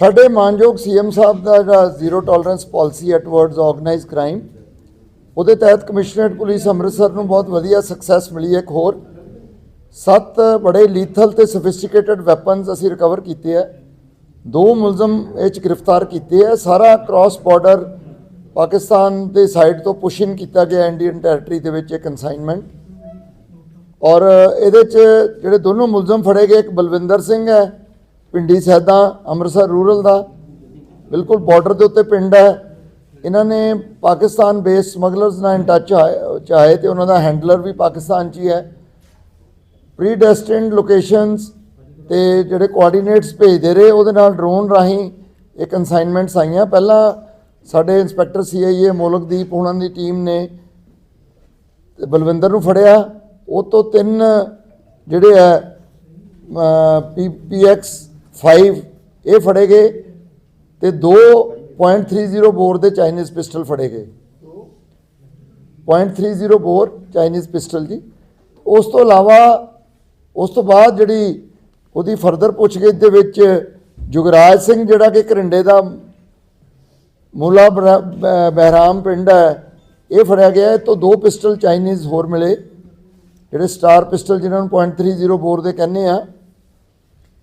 ਸਾਡੇ ਮਾਨਯੋਗ ਸੀਐਮ ਸਾਹਿਬ ਦਾ ਜਿਹੜਾ ਜ਼ੀਰੋ ਟੋਲਰੈਂਸ ਪਾਲਿਸੀ ਹੈ ਟੁਵਰਡਸ ਆਰਗੇਨਾਈਜ਼ਡ ਕ੍ਰਾਈਮ, ਉਹਦੇ ਤਹਿਤ ਕਮਿਸ਼ਨਰੇਟ ਪੁਲਿਸ ਅੰਮ੍ਰਿਤਸਰ ਨੂੰ ਬਹੁਤ ਵਧੀਆ ਸਕਸੈਸ ਮਿਲੀ ਇੱਕ ਹੋਰ। ਸੱਤ ਬੜੇ ਲੀਥਲ ਤੇ ਸੋਫਿਸਟੀਕੇਟਡ ਵੈਪਨਸ ਅਸੀਂ ਰਿਕਵਰ ਕੀਤੇ ਹੈ। ਦੋ ਮੁਲਜ਼ਮ ਇਹ 'ਚ ਗ੍ਰਿਫਤਾਰ ਕੀਤੇ ਹੈ। ਸਾਰਾ ਕ੍ਰਾਸ ਬਾਰਡਰ ਪਾਕਿਸਤਾਨ ਦੇ ਸਾਈਡ ਤੋਂ ਪੁਸ਼ਿਨ ਕੀਤਾ ਗਿਆ ਇੰਡੀਅਨ ਟੈਰੀਟਰੀ ਦੇ ਵਿੱਚ ਇਹ ਕਨਸਾਈਨਮੈਂਟ ਔਰ ਇਹਦੇ 'ਚ ਜਿਹੜੇ ਦੋਨੋਂ ਮੁਲਜ਼ਮ ਫੜੇ ਗਏ, ਇੱਕ ਬਲਵਿੰਦਰ ਸਿੰਘ ਹੈ ਪਿੰਡੀ ਸੈਦਾ ਅੰਮ੍ਰਿਤਸਰ ਰੂਰਲ ਦਾ, ਬਿਲਕੁਲ ਬਾਰਡਰ ਦੇ ਉੱਤੇ ਪਿੰਡ ਹੈ। ਇਹਨਾਂ ਨੇ ਪਾਕਿਸਤਾਨ ਬੇਸ ਸਮਗਲਰਸ ਨਾਲ ਇਨ ਟੱਚ ਚਾਹੇ ਤੇ ਉਹਨਾਂ ਦਾ ਹੈਂਡਲਰ ਵੀ ਪਾਕਿਸਤਾਨ 'ਚ ਹੀ ਹੈ। ਪ੍ਰੀਡੈਸਟਿਨਡ ਲੋਕੇਸ਼ਨਸ ਤੇ ਜਿਹੜੇ ਕੋਆਰਡੀਨੇਟਸ ਭੇਜਦੇ ਰਹੇ, ਉਹਦੇ ਨਾਲ ਡਰੋਨ ਰਾਹੀਂ ਇਹ ਕਨਸਾਈਨਮੈਂਟਸ ਆਈਆਂ। ਪਹਿਲਾਂ ਸਾਡੇ ਇੰਸਪੈਕਟਰ ਸੀਆਈਏ ਮੋਲਕਦੀਪ ਉਹਨਾਂ ਦੀ ਟੀਮ ਨੇ ਬਲਵਿੰਦਰ ਨੂੰ ਫੜਿਆ। ਉਹ ਤੋਂ ਤਿੰਨ ਜਿਹੜੇ ਹੈ ਪੀਐਕਸ 5 ਇਹ ਫੜੇ ਗਏ ਤੇ 2.30 ਬੋਰ ਦੇ ਚਾਈਨੀਜ਼ ਪਿਸਟਲ ਫੜੇ ਗਏ। 0.30 ਬੋਰ ਚਾਈਨੀਜ਼ ਪਿਸਟਲ ਜੀ। ਉਸ ਤੋਂ ਇਲਾਵਾ, ਉਸ ਤੋਂ ਬਾਅਦ ਜਿਹੜੀ ਉਹਦੀ ਫਰਦਰ ਪੁੱਛਗਿੱਛ ਦੇ ਵਿੱਚ ਜੁਗਰਾਜ ਸਿੰਘ ਜਿਹੜਾ ਕਿ ਘਰਿੰਡੇ ਦਾ ਮੂਲਾ ਬਰਾ- ਬ- ਬਹਿਰਾਮ ਪਿੰਡ ਹੈ, ਇਹ ਫੜਿਆ ਗਿਆ। ਇਹ ਤੋਂ ਦੋ ਪਿਸਟਲ ਚਾਈਨੀਜ਼ ਹੋਰ ਮਿਲੇ। ਜਿਹੜੇ ਸਟਾਰ ਪਿਸਟਲ ਜਿਨ੍ਹਾਂ ਨੂੰ .30 ਬੋਰ ਦੇ ਕਹਿੰਦੇ ਆ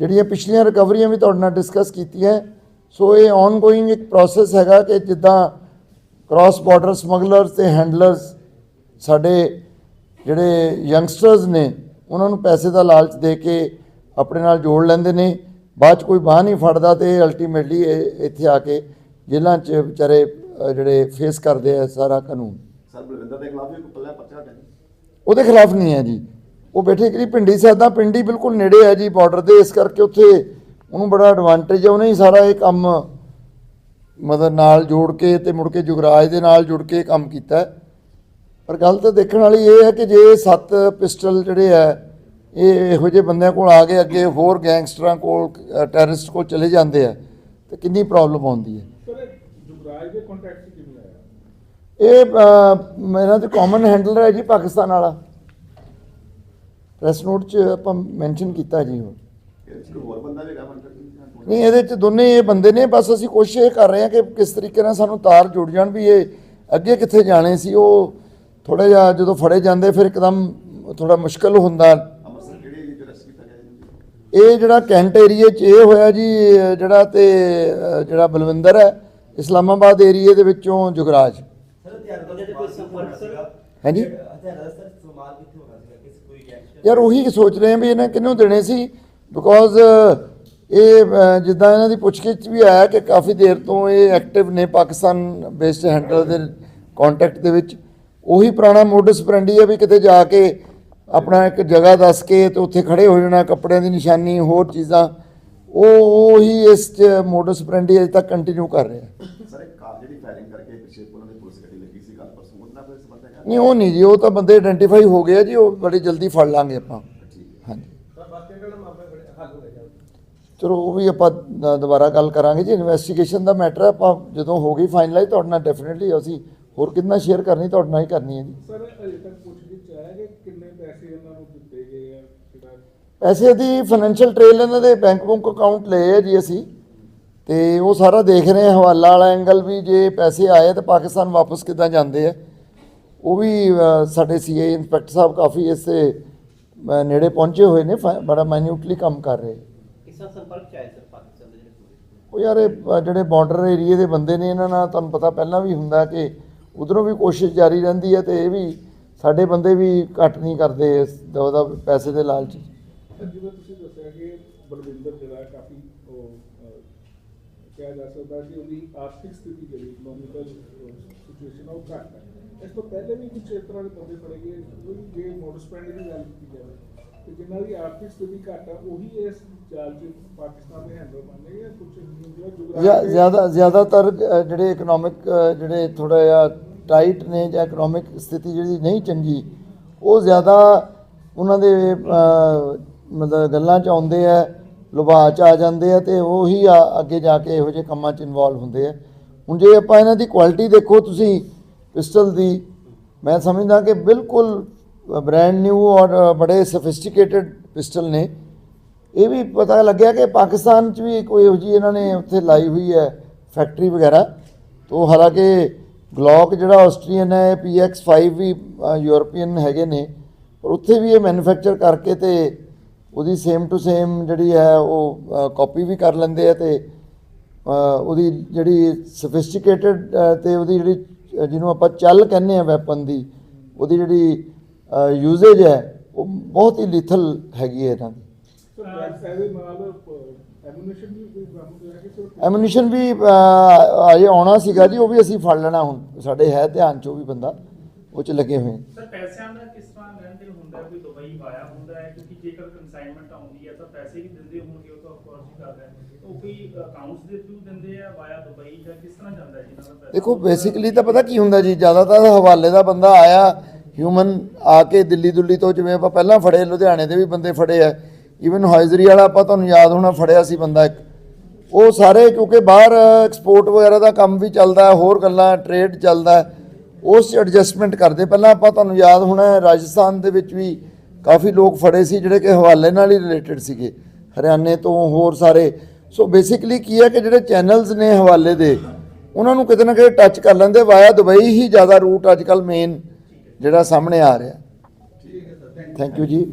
ਜਿਹੜੀਆਂ ਪਿਛਲੀਆਂ ਰਿਕਵਰੀਆਂ ਵੀ ਤੁਹਾਡੇ ਨਾਲ ਡਿਸਕਸ ਕੀਤੀਆਂ ਸੋ ਇਹ ਆਨਗੋਇੰਗ ਇੱਕ ਪ੍ਰੋਸੈਸ ਹੈਗਾ ਕਿ ਜਿੱਦਾਂ ਕ੍ਰਾਸ ਬਾਰਡਰ ਸਮਗਲਰਸ ਤੇ ਹੈਂਡਲਰਸ ਸਾਡੇ ਜਿਹੜੇ ਯੰਗਸਟਰਸ ਨੇ ਉਹਨਾਂ ਨੂੰ ਪੈਸੇ ਦਾ ਲਾਲਚ ਦੇ ਕੇ ਆਪਣੇ ਨਾਲ ਜੋੜ ਲੈਂਦੇ ਨੇ ਬਾਅਦ ਚ ਕੋਈ ਬਾਹ ਨਹੀਂ ਫੜਦਾ ਤੇ ਅਲਟੀਮੇਟਲੀ ਇੱਥੇ ਆ ਕੇ ਜੇਲ੍ਹਾਂ 'ਚ ਵਿਚਾਰੇ ਜਿਹੜੇ ਫੇਸ ਕਰਦੇ ਆ ਸਾਰਾ ਕਾਨੂੰਨ। ਸਰ ਬਲਵਿੰਦਰ ਦੇ ਖਿਲਾਫ ਵੀ ਕੋਈ ਪੱਲਾ ਪਰਚਾ ਉਹਦੇ ਖਿਲਾਫ ਨਹੀਂ ਹੈ ਜੀ। ਉਹ ਬੈਠੇ ਕਿ ਪਿੰਡੀ ਸਾਦਾ ਪਿੰਡੀ ਬਿਲਕੁਲ ਨੇੜੇ ਹੈ ਜੀ ਬਾਰਡਰ ਦੇ ਇਸ ਕਰਕੇ ਉੱਥੇ ਉਹਨੂੰ ਬੜਾ ਐਡਵਾਂਟੇਜ ਹੈ ਉਹਨੇ ਹੀ ਸਾਰਾ ਇਹ ਕੰਮ ਮਤਲਬ ਨਾਲ ਜੋੜ ਕੇ ਤੇ ਮੁੜ ਕੇ ਜੁਗਰਾਜ ਦੇ ਨਾਲ ਜੁੜ ਕੇ ਕੰਮ ਕੀਤਾ। ਪਰ ਗੱਲ ਤਾਂ ਦੇਖਣ ਵਾਲੀ ਇਹ ਹੈ ਕਿ ਜੇ ਸੱਤ ਪਿਸਟਲ ਜਿਹੜੇ ਹੈ ਇਹ ਇਹੋ ਜਿਹੇ ਬੰਦਿਆਂ ਕੋਲ ਆ ਗਏ ਅੱਗੇ ਹੋਰ ਗੈਂਗਸਟਰਾਂ ਕੋਲ ਟੈਰਰਿਸਟ ਕੋਲ ਚਲੇ ਜਾਂਦੇ ਆ ਤੇ ਕਿੰਨੀ ਪ੍ਰੋਬਲਮ ਆਉਂਦੀ ਹੈ। ਜੁਗਰਾਜ ਦੇ ਕੰਟੈਕਟ ਕਿਵੇਂ ਆਇਆ? ਇਹ ਮੇਰਾ ਤੇ ਕਾਮਨ ਹੈਂਡਲਰ ਹੈ ਜੀ ਪਾਕਿਸਤਾਨ ਵਾਲਾ। ਪ੍ਰੈਸ ਨੋਟ 'ਚ ਆਪਾਂ ਮੈਂਸ਼ਨ ਕੀਤਾ ਜੀ ਮੰਤਰ ਨਹੀਂ ਇਹਦੇ 'ਚ ਦੋਨੇ ਇਹ ਬੰਦੇ ਨੇ ਬਸ ਅਸੀਂ ਕੋਸ਼ਿਸ਼ ਇਹ ਕਰ ਰਹੇ ਹਾਂ ਕਿ ਕਿਸ ਤਰੀਕੇ ਨਾਲ ਸਾਨੂੰ ਤਾਰ ਜੁੜ ਜਾਣ ਵੀ ਇਹ ਅੱਗੇ ਕਿੱਥੇ ਜਾਣੇ ਸੀ ਉਹ ਥੋੜਾ ਜਿਹਾ ਜਦੋਂ ਫੜੇ ਜਾਂਦੇ ਫਿਰ ਇੱਕਦਮ ਥੋੜਾ ਮੁਸ਼ਕਲ ਹੁੰਦਾ। ਇਹ ਜਿਹੜਾ ਕੈਂਟ ਏਰੀਏ 'ਚ ਇਹ ਹੋਇਆ ਜੀ ਜਿਹੜਾ ਤੇ ਜਿਹੜਾ ਬਲਵਿੰਦਰ ਹੈ ਇਸਲਾਮਾਬਾਦ ਏਰੀਏ ਦੇ ਵਿੱਚੋਂ ਜੁਗਰਾਜ। ਸਰ ਹਥਿਆਰਾਂ ਦਾ ਕੋਈ ਸੰਪਰਕ ਸੀਗਾ ਹਾਂਜੀ? ਹਥਿਆਰਾਂ ਦਾ ਸਰ ਕਿੱਥੇ ਹੋਣਾ ਸੀਗਾ ਕਿਸ ਕੋਈ ਰਿਐਕਸ਼ਨ ਯਾਰ ਉਹੀ ਸੋਚ ਰਹੇ ਆ ਵੀ ਇਹਨੇ ਕਿਹਨੂੰ ਦੇਣੇ ਸੀ? ਬਿਕੋਜ਼ ਇਹ ਜਿੱਦਾਂ ਇਹਨਾਂ ਦੀ ਪੁੱਛਗਿੱਛ ਵੀ ਆਇਆ ਕਿ ਕਾਫੀ ਦੇਰ ਤੋਂ ਇਹ ਐਕਟਿਵ ਨੇ ਪਾਕਿਸਤਾਨ ਬੇਸਡ ਹੈਂਡਲਰ ਦੇ ਕੰਟੈਕਟ ਦੇ ਵਿੱਚ। ਉਹੀ ਪੁਰਾਣਾ ਮੋਡਸ ਪ੍ਰੈਂਡੀ ਹੈ ਵੀ ਕਿਤੇ ਜਾ ਕੇ ਆਪਣਾ ਇੱਕ ਜਗ੍ਹਾ ਦੱਸ ਕੇ ਤੇ ਉੱਥੇ ਖੜੇ ਹੋ ਜਾਣਾ, ਕੱਪੜਿਆਂ ਦੀ ਨਿਸ਼ਾਨੀ, ਹੋਰ ਚੀਜ਼ਾਂ। ਉਹ, ਉਹੀ ਇਸ ਮੋਡਸ ਪ੍ਰੈਂਡੀ ਅਜੇ ਤੱਕ ਕੰਟੀਨਿਊ ਕਰ ਰਿਹਾ ਸਰ ਇੱਕ ਕਾਰ ਜਿਹੜੀ ਫਾਇਰਿੰਗ ਕਰਕੇ ਪਿੱਛੇ ਉਹਨਾਂ ਦੀ ਪੁਲਿਸ ਗੱਡੀ ਲੱਗੀ ਸੀ ਗੱਲ ਪਰਸੋਂ ਉਹਦਾ ਕੋਈ ਸੰਬੰਧ ਹੈਗਾ ਨਹੀਂ ਉਹ ਨਹੀਂ ਜੀ ਉਹ ਤਾਂ ਬੰਦੇ ਆਇਡੈਂਟੀਫਾਈ ਹੋ ਗਏ ਆ ਜੀ ਉਹ ਬੜੀ ਜਲਦੀ ਫੜ ਲਾਂਗੇ ਆਪਾਂ। ਹੈ ਹਾਂਜੀ। ਹੋ ਚਲੋ ਉਹ ਵੀ ਆਪਾਂ ਦੁਬਾਰਾ ਗੱਲ ਕਰਾਂਗੇ ਜੀ ਇਨਵੈਸਟੀਗੇਸ਼ਨ ਦਾ ਮੈਟਰ ਹੈ ਆਪਾਂ ਜਦੋਂ ਹੋ ਗਈ ਫਾਈਨਲਾਈਜ਼ ਤੁਹਾਡੇ ਨਾਲ ਡੈਫੀਨਿਟਲੀ ਅਸੀਂ ਹੋਰ ਕਿੰਨਾ ਸ਼ੇਅਰ ਕਰਨੀ ਤੁਹਾਡੇ ਨਾਲ ਹੀ ਕਰਨੀ ਹੈ ਜੀ। ਸਰ ਅਜੇ ਤੱਕ ਪੁੱਛ ਗਿੱਛ ਆਇਆ ਕਿ ਕਿੰਨੇ ਪੈਸੇ ਇਹਨਾਂ ਨੂੰ ਦਿੱਤੇ ਗਏ ਆ ਜਿਹੜਾ ਪੈਸੇ ਦੀ ਫਾਈਨੈਂਸ਼ੀਅਲ ਟ੍ਰੇਲ ਇਹਨਾਂ ਦੇ ਬੈਂਕ ਬੁੱਕ ਅਕਾਊਂਟ ਲਏ ਆ ਜੀ ਅਸੀਂ ਤੇ ਉਹ ਸਾਰਾ ਦੇਖ ਰਹੇ ਹਾਂ ਹਵਾਲਾ ਵਾਲਾ ਐਂਗਲ ਵੀ ਜੇ ਪੈਸੇ ਆਏ ਤਾਂ ਪਾਕਿਸਤਾਨ ਵਾਪਸ ਕਿੱਦਾਂ ਜਾਂਦੇ ਆ। ਉਹ ਵੀ ਸਾਡੇ ਸੀਏ ਇੰਸਪੈਕਟਰ ਸਾਹਿਬ ਕਾਫੀ ਇਸੇ ਨੇੜੇ ਪਹੁੰਚੇ ਹੋਏ ਨੇ ਫਾ- ਬੜਾ ਮਾਈਨਿਊਟਲੀ ਕੰਮ ਕਰ ਰਹੇ। ਕਿਸ ਨਾਲ ਸੰਪਰਕ ਚ ਆਏ ਸਰ ਪਾਕਿਸਤਾਨ ਦੇ ਜਿਹੜੇ ਟੂਰਿਸਟ ਉਹ ਯਾਰ ਇਹ ਜਿਹੜੇ ਬਾਰਡਰ ਏਰੀਏ ਦੇ ਬੰਦੇ ਨੇ ਇਹਨਾਂ ਨਾਲ ਤੁਹਾਨੂੰ ਪਤਾ ਪਹਿਲਾਂ ਵੀ ਹੁੰਦਾ ਕਿ ਉਧਰੋਂ ਵੀ ਕੋਸ਼ਿਸ਼ ਜਾਰੀ ਰਹਿੰਦੀ ਹੈ ਤੇ ਇਹ ਵੀ ਸਾਡੇ ਬੰਦੇ ਵੀ ਘੱਟ ਨਹੀਂ ਕਰਦੇ ਇਸ ਦਾ ਉਹਦਾ ਪੈਸੇ ਦੇ ਲਾਲਚ ਜਿਵੇਂ ਤੁਸੀਂ ਦੱਸਿਆ ਕਿ ਬਲਵਿੰਦਰ ਜਿਹੜਾ ਕਾਫੀ ਉਹ ਕਿਹਾ ਜਾ ਸਕਦਾ ਕਿ ਉਹਦੀ ਆਰਥਿਕ ਸਥਿਤੀ ਜਿਹੜੀ ਇਕਨੋਮਿਕਲ ਸਿਚੁਏਸ਼ਨ ਉਹ ਘੱਟ ਹੈ। ਇਸ ਤੋਂ ਪਹਿਲੇ ਵੀ ਕੁਝ ਇਸ ਤਰ੍ਹਾਂ ਦੇ ਬੰਦੇ ਫੜੇ ਗਏ ਕੋਈ ਜੇ ਮੋਡਸ ਪੈਂਡ ਦੀ ਗੱਲ ਕੀਤੀ ਜਾਵੇ ਤੇ ਜਿਨ੍ਹਾਂ ਦੀ ਆਰਥਿਕ ਸਥਿਤੀ ਘੱਟ ਹੈ ਉਹੀ ਇਸ ਚਾਲ ਚ ਪਾਕਿਸਤਾਨ ਦੇ ਹੈਂਡਲ ਬਣਨੇ ਜਾਂ ਕੁਝ ਜ਼ਿਆਦਾ ਜ਼ਿਆਦਾਤਰ ਜਿਹੜੇ ਇਕਨੋਮਿਕ ਜਿਹੜੇ ਥੋੜਾ ਜਿਹਾ ਟਾਈਟ ਨੇ ਜਾਂ ਇਕਨੋਮਿਕ ਸਥਿਤੀ ਜਿਹੜੀ ਨਹੀਂ ਚੰਗੀ ਉਹ ਜ਼ਿਆਦਾ ਉਹਨਾਂ ਦੇ ਮਤਲਬ ਗੱਲਾਂ 'ਚ ਆਉਂਦੇ ਆ। ਲੁਭਾਅ 'ਚ ਆ ਜਾਂਦੇ ਆ ਤੇ ਉਹੀ ਆ- ਅੱਗੇ ਜਾ ਕੇ ਇਹੋ ਜਿਹੇ ਕੰਮਾਂ 'ਚ ਇਨਵੋਲਵ ਹੁੰਦੇ ਆ। ਹੁਣ ਜੇ ਆਪਾਂ ਇਹਨਾਂ ਦੀ ਕੁਆਲਿਟੀ ਦੇਖੋ ਤੁਸੀਂ ਪਿਸਟਲ ਦੀ ਮੈਂ ਸਮਝਦਾ ਕਿ ਬਿਲਕੁਲ ਬ੍ਰਾਂਡ ਨਿਊ ਔਰ ਬੜੇ ਸਫਿਸਟੀਕੇਟਡ ਪਿਸਟਲ ਨੇ। ਇਹ ਵੀ ਪਤਾ ਲੱਗਿਆ ਕਿ ਪਾਕਿਸਤਾਨ 'ਚ ਵੀ ਕੋਈ ਇਹੋ ਜਿਹੀ ਇਹਨਾਂ ਨੇ ਉੱਥੇ ਲਾਈ ਹੋਈ ਹੈ ਫੈਕਟਰੀ ਵਗੈਰਾ। ਤੋਂ ਹਾਲਾਂਕਿ ਗਲੌਕ ਜਿਹੜਾ ਆਸਟਰੀਅਨ ਹੈ PX5 ਵੀ ਅ, ਯੂਰਪੀਅਨ ਹੈਗੇ ਨੇ। ਪਰ ਉੱਥੇ ਵੀ ਇਹ ਮੈਨੂਫੈਕਚਰ ਕਰਕੇ ਤੇ ਉਹਦੀ ਸੇਮ ਟੂ ਸੇਮ ਜਿਹੜੀ ਹੈ ਉਹ ਕਾਪੀ ਵੀ ਕਰ ਲੈਂਦੇ ਆ ਤੇ ਉਹਦੀ ਜਿਹੜੀ ਸਫਿਸਟੀਕੇਟਡ ਤੇ ਉਹਦੀ ਜਿਹੜੀ ਜਿਹਨੂੰ ਆਪਾਂ ਚੱਲ ਕਹਿੰਦੇ ਆ ਵੈਪਨ ਦੀ ਉਹਦੀ ਜਿਹੜੀ ਯੂਜ਼ੇਜ ਹੈ ਉਹ ਬਹੁਤ ਹੀ ਲਿਥਲ ਹੈਗੀ ਹੈ ਇਹਨਾਂ ਦੀ। ਐਮੂਨੇਸ਼ਨ ਵੀ ਅਜੇ ਆਉਣਾ ਸੀਗਾ ਜੀ ਉਹ ਵੀ ਅਸੀਂ ਫੜ ਲੈਣਾ ਹੁਣ ਸਾਡੇ ਹੈ ਧਿਆਨ 'ਚ ਉਹ ਵੀ ਬੰਦਾ। ਉਹ 'ਚ ਲੱਗੇ ਹੋਏ। ਸਰ ਪੈਸਿਆਂ ਦਾ ਕਿਸ ਤਰ੍ਹਾਂ ਲੈਣ ਦੇਣ ਹੁੰਦਾ? ਹੈ ਕੋਈ ਦੁਬਈ ਵਾਇਆ ਹੁੰਦਾ ਹੈ? ਕਿਉਂਕਿ ਜੇਕਰ ਕੰਸਾਈਨਮੈਂਟ ਆਉਂਦੀ ਹੈ ਤਾਂ ਪੈਸੇ ਵੀ ਦਿੰਦੇ ਹੋਣਗੇ ਉਹ ਤਾਂ ਆਫਕੋਰਸ ਹੀ ਕਰ ਰਹੇ ਹੈ ਉਹ ਕੋਈ ਅਕਾਊਂਟਸ ਦੇ ਥਰੂ ਦਿੰਦੇ ਆ ਵਾਇਆ ਦੁਬਈ ਜਾਂ ਕਿਸ ਤਰ੍ਹਾਂ ਜਾਂਦਾ ਜੀ ਇਹਨਾਂ ਦਾ ਪੈਸਾ? ਦੇਖੋ ਬੇਸਿਕਲੀ ਤਾਂ ਪਤਾ ਕੀ ਹੁੰਦਾ ਜੀ? ਜ਼ਿਆਦਾਤਰ ਹਵਾਲੇ ਦਾ ਬੰਦਾ ਆਇਆ ਹਿਊਮਨ ਆ ਕੇ ਦਿੱਲੀ ਦੁੱਲੀ ਤੋਂ ਜਿਵੇਂ ਆਪਾਂ ਪਹਿਲਾਂ ਫੜੇ ਲੁਧਿਆਣੇ ਦੇ ਵੀ ਬੰਦੇ ਫੜੇ ਆ। ਈਵਨ ਹਾਇਜ਼ਰੀ ਵਾਲਾ ਆਪਾਂ ਤੁਹਾਨੂੰ ਯਾਦ ਹੋਣਾ ਫੜਿਆ ਸੀ ਬੰਦਾ ਇੱਕ। ਉਹ ਸਾਰੇ ਕਿਉਂਕਿ ਬਾਹਰ ਐਕਸਪੋਰਟ ਵਗੈਰਾ ਦਾ ਕੰਮ ਵੀ ਚੱਲਦਾ ਹੈ, ਹੋਰ ਗੱਲਾਂ ਟ੍ਰੇਡ ਚੱਲਦਾ। ਹੈ, ਉਸ 'ਚ ਐਡਜਸਟਮੈਂਟ ਕਰਦੇ। ਪਹਿਲਾਂ ਆਪਾਂ ਤੁਹਾਨੂੰ ਯਾਦ ਹੋਣਾ ਰਾਜਸਥਾਨ ਦੇ ਵਿੱਚ ਵੀ ਕਾਫੀ ਲੋਕ ਫੜੇ ਸੀ, ਜਿਹੜੇ ਕਿ ਹਵਾਲੇ ਨਾਲ ਹੀ ਰਿਲੇਟਡ ਸੀਗੇ। ਹਰਿਆਣੇ ਤੋਂ ਹੋਰ ਸਾਰੇ। ਸੋ ਬੇਸਿਕਲੀ ਕੀ ਹੈ ਕਿ ਜਿਹੜੇ ਚੈਨਲਸ ਨੇ ਹਵਾਲੇ ਦੇ, ਉਹਨਾਂ ਨੂੰ ਕਿਤੇ ਨਾ ਕਿਤੇ ਟੱਚ ਕਰ ਲੈਂਦੇ। ਵਾਇਆ ਦੁਬਈ ਹੀ ਜ਼ਿਆਦਾ ਰੂਟ ਅੱਜ ਕੱਲ ਮੇਨ ਜਿਹੜਾ ਸਾਹਮਣੇ ਆ ਰਿਹਾ। ਥੈਂਕ ਯੂ ਜੀ।